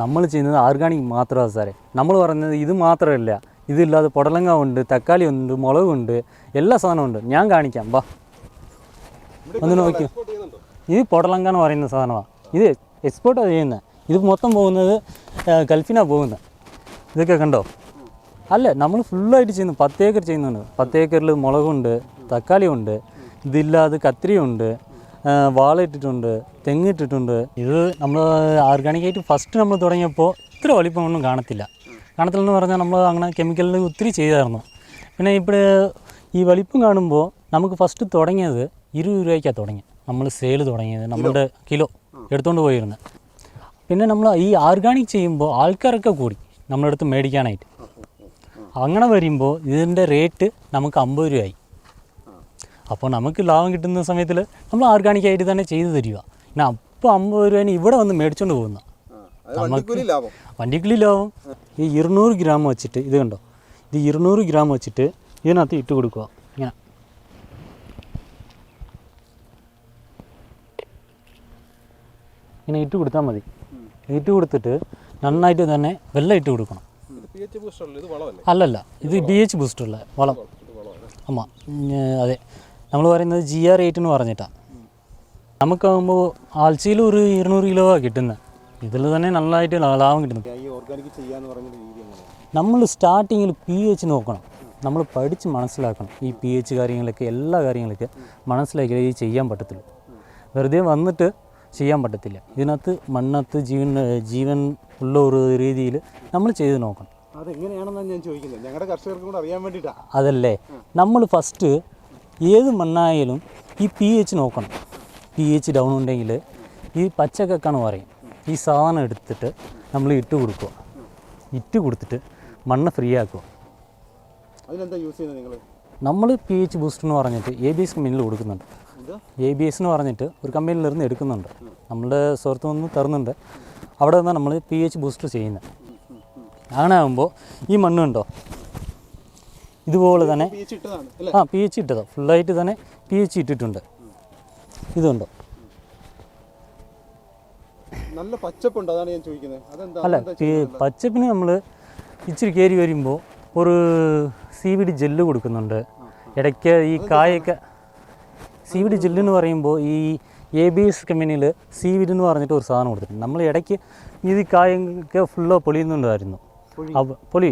നമ്മൾ ചെയ്യുന്നത് ഓർഗാനിക് മാത്രമാണ് സാറേ. നമ്മൾ പറയുന്നത് ഇത് മാത്രമല്ല. ഇതില്ലാതെ പുടലങ്ങ ഉണ്ട് തക്കാളി ഉണ്ട് മുളകുണ്ട് എല്ലാ സാധനവും ഉണ്ട്. ഞാൻ കാണിക്കാം വാ. ഒന്ന് നോക്കിയോ ഇത് പുടലങ്ക എന്ന് പറയുന്ന സാധനമാണ് ഇത് എക്സ്പോർട്ടാണ് ചെയ്യുന്നത് ഇത് മൊത്തം പോകുന്നത് ഗൾഫിനാണ് പോകുന്നത് ഇതൊക്കെ കണ്ടോ? അല്ല നമ്മൾ ഫുള്ളായിട്ട് ചെയ്യുന്നു. പത്ത് ഏക്കർ ചെയ്യുന്നുണ്ട്. പത്ത് ഏക്കറിൽ മുളകുണ്ട് തക്കാളി ഉണ്ട്. ഇതില്ലാതെ കത്തിരിയുണ്ട് ആ, വാള ഇട്ടിട്ടുണ്ട് തെങ്ങ് ഇട്ടിട്ടുണ്ട് ഇത് നമ്മൾ ഓർഗാനിക്കായിട്ട് ഫസ്റ്റ് നമ്മൾ തുടങ്ങിയപ്പോൾ ഇത്ര വലിപ്പമൊന്നും കാണത്തില്ല. കാണത്തില്ലെന്ന് പറഞ്ഞാൽ നമ്മൾ അങ്ങനെ കെമിക്കലിൽ ഒത്തിരി ചെയ്തായിരുന്നു. പിന്നെ ഇപ്പോൾ ഈ വലിപ്പം കാണുമ്പോൾ നമുക്ക് ഫസ്റ്റ് തുടങ്ങിയത് ഇരുപത് രൂപയ്ക്കാണ് തുടങ്ങി. നമ്മൾ സെയിൽ തുടങ്ങിയത് നമ്മളുടെ കിലോ എടുത്തുകൊണ്ട് പോയിരുന്നു. പിന്നെ നമ്മൾ ഈ ഓർഗാനിക് ചെയ്യുമ്പോൾ ആൾക്കാരൊക്കെ കൂടി നമ്മളെടുത്ത് അടുത്ത് മേടിക്കാനായിട്ട് അങ്ങനെ വരുമ്പോൾ ഇതിന്റെ റേറ്റ് നമുക്ക് അമ്പത് രൂപയായി. അപ്പോൾ നമുക്ക് ലാഭം കിട്ടുന്ന സമയത്തിൽ നമ്മൾ ഓർഗാനിക്കായിട്ട് തന്നെ ചെയ്തു തരിക. പിന്നെ അപ്പോൾ അമ്പത് രൂപ ഇവിടെ വന്ന് മേടിച്ചുകൊണ്ട് പോകുന്ന. നമുക്ക് വണ്ടിക്കൂലി ലാഭം. ഈ ഇരുന്നൂറ് ഗ്രാം വെച്ചിട്ട് ഇത് കണ്ടോ? ഇത് ഇരുന്നൂറ് ഗ്രാം വെച്ചിട്ട് ഇതിനകത്ത് ഇട്ട് കൊടുക്കുക. ഇങ്ങനെ. ഇങ്ങനെ ഇട്ട് കൊടുത്താൽ മതി. ഇട്ട് കൊടുത്തിട്ട് നന്നായിട്ട് തന്നെ വെള്ളം ഇട്ട് കൊടുക്കണം. ഇത് പി എച്ച് ബൂസ്റ്റർ അല്ലേ? ഇത് വളമല്ലേ? അല്ലല്ല ഇത് ബി എച്ച് ബൂസ്റ്ററുള്ള വളം. അമ്മ ആമാ അതെ. നമ്മൾ പറയുന്നത് ജി ആർ എയ്റ്റ് എന്ന് പറഞ്ഞിട്ടാണ് നമുക്കാകുമ്പോൾ ആഴ്ചയിൽ ഒരു ഇരുന്നൂറ് കിലോ കിട്ടുന്നത് ഇതിൽ തന്നെ നല്ലതായിട്ട് ലാഭം കിട്ടുന്നു. ഈ ഓർഗാനിക് ചെയ്യാന്ന് പറഞ്ഞ രീതി നമ്മൾ സ്റ്റാർട്ടിങ്ങിൽ പി എച്ച് നോക്കണം. നമ്മൾ പഠിച്ച് മനസ്സിലാക്കണം. ഈ പി എച്ച് കാര്യങ്ങളൊക്കെ എല്ലാ കാര്യങ്ങളൊക്കെ മനസ്സിലാക്കി ഇത് ചെയ്യാൻ പറ്റത്തുള്ളൂ. വെറുതെ വന്നിട്ട് ചെയ്യാൻ പറ്റത്തില്ല. ഇതിനകത്ത് മണ്ണത്ത് ജീവൻ ജീവൻ ഉള്ള ഒരു രീതിയിൽ നമ്മൾ ചെയ്ത് നോക്കണം. അതെങ്ങനെയാണെന്നാണ് ഞാൻ ചോദിക്കുന്നത് ഞങ്ങളുടെ കർഷകർക്കും കൂടെ അറിയാൻ വേണ്ടിയിട്ടാണ് അതല്ലേ? നമ്മൾ ഫസ്റ്റ് ഏത് മണ്ണായാലും ഈ പി എച്ച് നോക്കണം. പി എച്ച് ഡൗൺ ഉണ്ടെങ്കിൽ ഈ പച്ചക്കക്കാണ് പറയും. ഈ സാധനം എടുത്തിട്ട് നമ്മൾ ഇട്ട് കൊടുക്കുക. ഇട്ട് കൊടുത്തിട്ട് മണ്ണ് ഫ്രീ ആക്കുക. അതിനെന്താ യൂസ് ചെയ്യുന്നത് നിങ്ങൾ നമ്മൾ പി എച്ച് ബൂസ്റ്റർ എന്ന് പറഞ്ഞിട്ട് എ ബി എസ് കമ്പനിയിൽ കൊടുക്കുന്നുണ്ട്. എ ബി എസ് എന്ന് പറഞ്ഞിട്ട് ഒരു കമ്പനിയിൽ നിന്ന് എടുക്കുന്നുണ്ട്. നമ്മുടെ സ്വർത്ത് നിന്ന് തരുന്നുണ്ട്. അവിടെ നിന്നാണ് നമ്മൾ പി എച്ച് ബൂസ്റ്റർ ചെയ്യുന്നത് അങ്ങനെ ആകുമ്പോൾ ഈ മണ്ണ് കണ്ടോ? ഇതുപോലെ തന്നെ ആ പി എച്ച് ഇട്ടതാണ് ഫുള്ളായിട്ട് തന്നെ പി എച്ച് ഇട്ടിട്ടുണ്ട് ഇതുണ്ടോ? നല്ല പച്ചപ്പുണ്ട് അതാണ് ഞാൻ ചോദിക്കുന്നത്. അല്ല പച്ചപ്പിന് നമ്മൾ ഇച്ചിരി കയറി വരുമ്പോൾ ഒരു സി വി ഡി ജെല്ല് കൊടുക്കുന്നുണ്ട് ഇടയ്ക്ക് ഈ കായൊക്കെ സി വി ഡി ജെല്ലെന്ന് പറയുമ്പോൾ ഈ എ ബി എസ് കമ്പനിയിൽ സി വി ഡി എന്ന് പറഞ്ഞിട്ട് ഒരു സാധനം കൊടുത്തിട്ടുണ്ട്. നമ്മൾ ഇടയ്ക്ക് ഇത് കായൊക്കെ ഫുള്ള് പൊളിയുന്നുണ്ടായിരുന്നു. അപ്പോൾ പൊളി.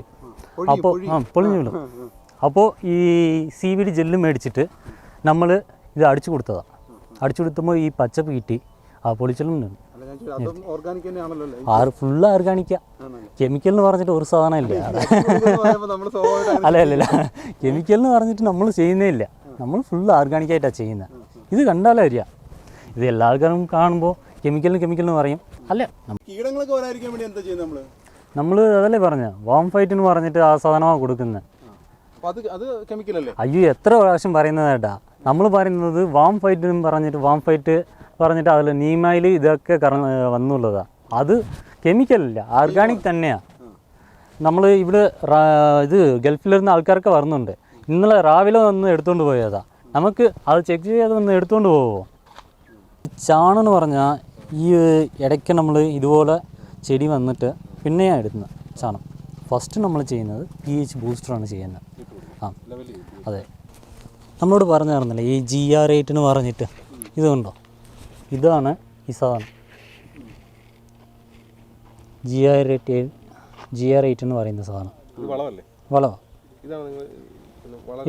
അപ്പോൾ ആ പൊളിഞ്ഞു വിടും അപ്പോൾ ഈ സി വി ഡി ജെല്ല് മേടിച്ചിട്ട് നമ്മൾ ഇത് അടിച്ചു കൊടുത്തതാണ് അടിച്ചു കൊടുത്തുമ്പോൾ ഈ പച്ചപ്പ് കിട്ടി ആ അല്ലേ ആറ് ഫുള്ള് ഓർഗാനിക്കാ കെമിക്കൽ എന്ന് പറഞ്ഞിട്ട് ഒരു സാധനം ഇല്ല. അല്ല അല്ല അല്ല കെമിക്കൽ എന്ന് പറഞ്ഞിട്ട് നമ്മൾ ചെയ്യുന്നേ ഇല്ല. നമ്മൾ ഫുള്ള് ഓർഗാനിക്കായിട്ടാണ് ചെയ്യുന്നത് ഇത് കണ്ടാലേ അറിയാം. ഇത് എല്ലാ ആൾക്കാരും കാണുമ്പോൾ കെമിക്കലിന് കെമിക്കൽ എന്ന് പറയും. അല്ല നമ്മൾ അതല്ലേ പറഞ്ഞ? വാം ഫൈറ്റ് എന്ന് പറഞ്ഞിട്ട് ആ സാധനമാണ് കൊടുക്കുന്നത് അത് അത് കെമിക്കലല്ലേ? അയ്യോ എത്ര പ്രാവശ്യം പറയുന്നതേട്ടാ നമ്മൾ പറയുന്നത് വാം ഫൈറ്റ് പറഞ്ഞിട്ട് വാം ഫൈറ്റ് പറഞ്ഞിട്ട് അതിൽ നീമയിൽ ഇതൊക്കെ കറ വന്നുള്ളതാ. അത് കെമിക്കലല്ല ഓർഗാനിക് തന്നെയാ. നമ്മൾ ഇവിടെ ഇത് ഗൾഫിലിരുന്ന ആൾക്കാരൊക്കെ വരുന്നുണ്ട്. ഇന്നലെ രാവിലെ വന്ന് എടുത്തുകൊണ്ട് പോയതാ. നമുക്ക് അത് ചെക്ക് ചെയ്യാതെ വന്ന് എടുത്തുകൊണ്ട് പോവോ? ചാണം എന്ന് പറഞ്ഞാൽ ഈ ഇടയ്ക്ക് നമ്മൾ ഇതുപോലെ ചെടി വന്നിട്ട് പിന്നെയാണ് എടുക്കുന്നത് ചാണം ഫസ്റ്റ് നമ്മൾ ചെയ്യുന്നത് പി എച്ച് ബൂസ്റ്ററാണ് ചെയ്യുന്നത്. ആ അതെ. നമ്മളോട് പറഞ്ഞു തരുന്നില്ല ഈ ജി ആർ എയ്റ്റ് എന്ന് പറഞ്ഞിട്ട്? ഇതുണ്ടോ ഇതാണ് ഈ സാധനം. G R eight G R eight എന്ന് പറയുന്ന സാധനം. വളവാ.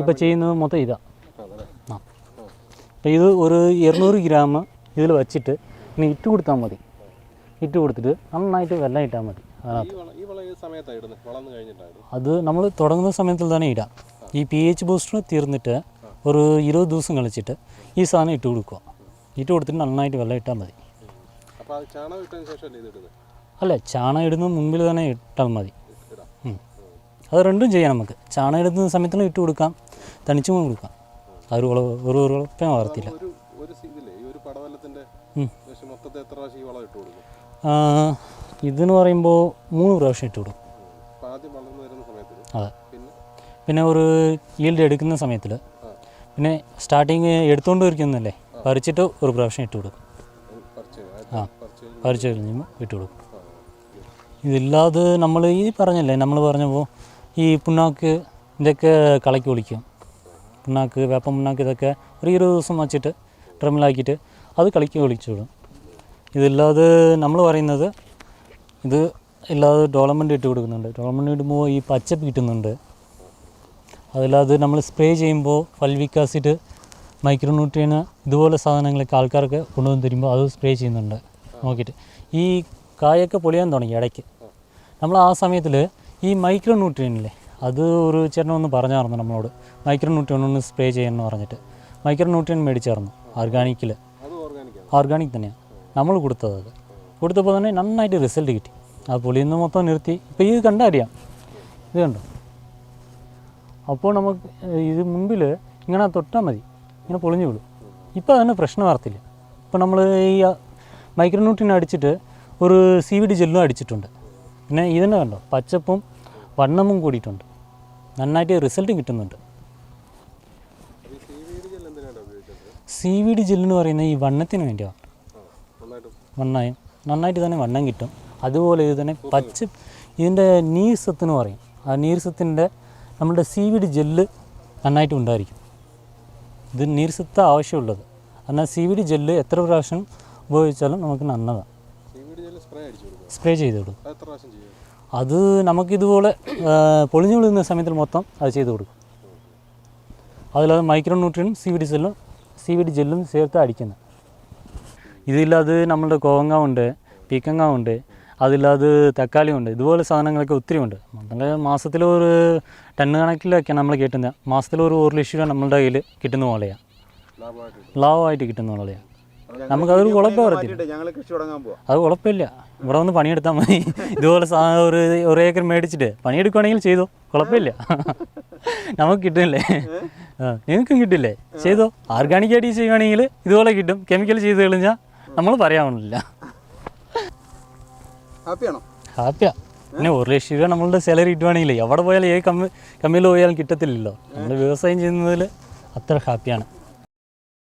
ഇപ്പോൾ ചെയ്യുന്നത് മൊത്തം ഇതാ. ആ. അപ്പോൾ ഇത് ഒരു ഇരുന്നൂറ് ഗ്രാം ഇതിൽ വച്ചിട്ട് ഇനി ഇട്ട് കൊടുത്താൽ മതി. ഇട്ട് കൊടുത്തിട്ട് നന്നായിട്ട് വെള്ളം ഇട്ടാൽ മതി. അത് നമ്മൾ തുടങ്ങുന്ന സമയത്തിൽ തന്നെ ഇടാം. ഈ പി എച്ച് ബൂസ്റ്റർ തീർന്നിട്ട് ഒരു ഇരുപത് ദിവസം കളിച്ചിട്ട് ഈ സാധനം ഇട്ട് കൊടുക്കുക. ഇട്ട് കൊടുത്തിട്ട് നന്നായിട്ട് വെള്ളം ഇട്ടാൽ മതി. അല്ല ചാണകം ഇടുന്ന മുമ്പിൽ തന്നെ ഇട്ടാൽ മതി. അത് രണ്ടും ചെയ്യാം നമുക്ക്. ചാണകം ഇടുന്ന സമയത്തിന് ഇട്ട് കൊടുക്കാം. തണിച്ചും കൊടുക്കാം. ഒരു ഉളവ് ഒരു ഉറപ്പേ വളർത്തില്ല ഒരു മൊത്തത്തിൽ എത്ര പ്രാവശ്യം ഈ വളം ഇട്ട് കൊടുക്കും? ഇതെന്ന് പറയുമ്പോൾ മൂന്ന് പ്രാവശ്യം ഇട്ട് കൊടുക്കും. അതെ. പിന്നെ? ഒരു ഈൽഡ് എടുക്കുന്ന സമയത്തിൽ പിന്നെ സ്റ്റാർട്ടിങ് എടുത്തുകൊണ്ട് ഇരിക്കുന്നല്ലേ? പറിച്ചിട്ട് ഒരു പ്രാവശ്യം ഇട്ട് കൊടുക്കും. ആ. പറിച്ച് കഴിഞ്ഞ് ഇട്ട് കൊടുക്കും. ഇതില്ലാതെ നമ്മൾ ഈ പറഞ്ഞല്ലേ നമ്മൾ പറഞ്ഞപ്പോൾ ഈ പുണ്ണാക്ക് ഇതൊക്കെ കളക്കി ഒളിക്കും പുണ്ണാക്ക് വേപ്പം പുണ്ണാക്ക് ഇതൊക്കെ ഒരു ഇരുപത് ദിവസം വച്ചിട്ട് ഡ്രമ്മിലാക്കിയിട്ട് അത് കളിക്ക് ഒളിച്ചു വിടും ഇതില്ലാതെ നമ്മൾ പറയുന്നത് ഇത് ഇല്ലാതെ ഡോളമെന്റ് ഇട്ട് കൊടുക്കുന്നുണ്ട്. ഡോളമെന്റ് ഇടുമ്പോൾ ഈ പച്ചപ്പ് കിട്ടുന്നുണ്ട് അതില്ലാതെ നമ്മൾ സ്പ്രേ ചെയ്യുമ്പോൾ ഫൽവിക് ആസിഡ് മൈക്രോന്യൂട്രിയന് ഇതുപോലെ സാധനങ്ങളൊക്കെ ആൾക്കാർക്ക് കൊണ്ടുവന്ന് തരുമ്പോൾ അത് സ്പ്രേ ചെയ്യുന്നുണ്ട്. നോക്കിയിട്ട്. ഈ കായൊക്കെ പൊളിയാൻ തുടങ്ങി ഇടയ്ക്ക്. നമ്മൾ ആ സമയത്തിൽ ഈ മൈക്രോ ന്യൂട്രിയനില്ലേ അത് ഒരു ചേട്ടൻ ഒന്ന് പറഞ്ഞായിരുന്നു നമ്മളോട്. മൈക്രോ ന്യൂട്രിയൻ ഒന്ന് സ്പ്രേ ചെയ്യണമെന്ന് പറഞ്ഞിട്ട്. മൈക്രോ ന്യൂട്രിയൻ മേടിച്ചായിരുന്നു ഓർഗാനിക്കിൽ ഓർഗാനിക് തന്നെയാണ് നമ്മൾ കൊടുത്തത് അത്. കൊടുത്തപ്പോൾ തന്നെ നന്നായിട്ട് റിസൾട്ട് കിട്ടി. ആ പുളി ഇന്ന് മൊത്തം നിർത്തി. ഇപ്പോൾ ഇത് കണ്ടാൽ അറിയാം. ഇത് കണ്ടോ? അപ്പോൾ നമുക്ക് ഇത് മുമ്പിൽ ഇങ്ങനെ തൊട്ടാൽ മതി. ഇങ്ങനെ പൊളിഞ്ഞു വിടും. ഇപ്പോൾ അതിന് പ്രശ്നം വാർത്തില്ല ഇപ്പോൾ നമ്മൾ ഈ മൈക്രോന്യൂട്രിൻ അടിച്ചിട്ട് ഒരു സി വി ഡി ജെല്ലും അടിച്ചിട്ടുണ്ട്. പിന്നെ ഇതിനെ കണ്ടോ? പച്ചപ്പും വണ്ണമും കൂടിയിട്ടുണ്ട്. നന്നായിട്ട് റിസൾട്ട് കിട്ടുന്നുണ്ട്. സി വി ഡി ജെല്ലെന്ന് പറയുന്നത് ഈ വണ്ണത്തിന് വേണ്ടിയാണ് വണ്ണായും. നന്നായിട്ട് തന്നെ വണ്ണം കിട്ടും. അതുപോലെ ഇത് തന്നെ പച്ച ഇതിന്റെ നീർസത്ത് എന്ന് പറയും. ആ നീർസത്തിന്റെ നമ്മുടെ സീവിഡ് ജെല്ല് നന്നായിട്ട് ഉണ്ടായിരിക്കും. ഇത് നീർസത്ത് ആവശ്യമുള്ളത്. എന്നാൽ സീവിഡ് ജെല്ല് എത്ര പ്രാവശ്യം ഉപയോഗിച്ചാലും നമുക്ക് നന്നതാണ് സ്പ്രേ ചെയ്ത് കൊടുക്കും. അത് നമുക്കിതുപോലെ പൊളിഞ്ഞു വിളുന്ന സമയത്തിൽ മൊത്തം അത് ചെയ്ത് കൊടുക്കും. അതിലത് micro nutrient C V D ജെല്ലും C V D ജെല്ലും ചേർത്ത് അടിക്കുന്നത്. ഇതില്ലാതെ നമ്മളുടെ കോവങ്ങ ഉണ്ട് പീക്കങ്ങ ഉണ്ട് അതില്ലാതെ തക്കാളി ഉണ്ട് ഇതുപോലെ സാധനങ്ങളൊക്കെ ഒത്തിരി ഉണ്ട്. നമ്മുടെ മാസത്തിൽ ഒരു ടണ്ണ് കണക്കിലൊക്കെയാണ് നമ്മൾ കിട്ടുന്നത്. മാസത്തിൽ ഒരു ഒരു ലക്ഷം രൂപ നമ്മളുടെ കയ്യിൽ കിട്ടുന്ന പോലെയാണ് ലാഭമായിട്ട് കിട്ടും ലാഭമായിട്ട് കിട്ടുന്ന പോലെയാണ് നമുക്കതൊരു കുഴപ്പം വരത്തില്ല. അത് കുഴപ്പമില്ല. ഇവിടെ വന്ന് പണിയെടുത്താൽ മതി. ഇതുപോലെ ഒരു ഒരു ഏക്കർ മേടിച്ചിട്ട് പണിയെടുക്കുകയാണെങ്കിൽ ചെയ്തോ. കുഴപ്പമില്ല. നമുക്ക് കിട്ടില്ലേ നിങ്ങൾക്കും കിട്ടില്ലേ? ചെയ്തോ. ഓർഗാനിക് ആയിട്ട് ചെയ്യുവാണെങ്കിൽ ഇതുപോലെ കിട്ടും. കെമിക്കൽ ചെയ്ത് കഴിഞ്ഞാൽ നമ്മൾ പറയാവുന്നില്ല ഹാപ്പിയാണോ? ഹാപ്പിയാ. പിന്നെ ഒരു ലക്ഷം രൂപ നമ്മളുടെ സാലറി കിട്ടുവാണെങ്കിൽ എവിടെ പോയാലും ഏത് കമ്മി കമ്മിയിൽ പോയാലും കിട്ടത്തില്ലല്ലോ. നമ്മൾ വ്യവസായം ചെയ്യുന്നതിൽ അത്ര ഹാപ്പിയാണ്.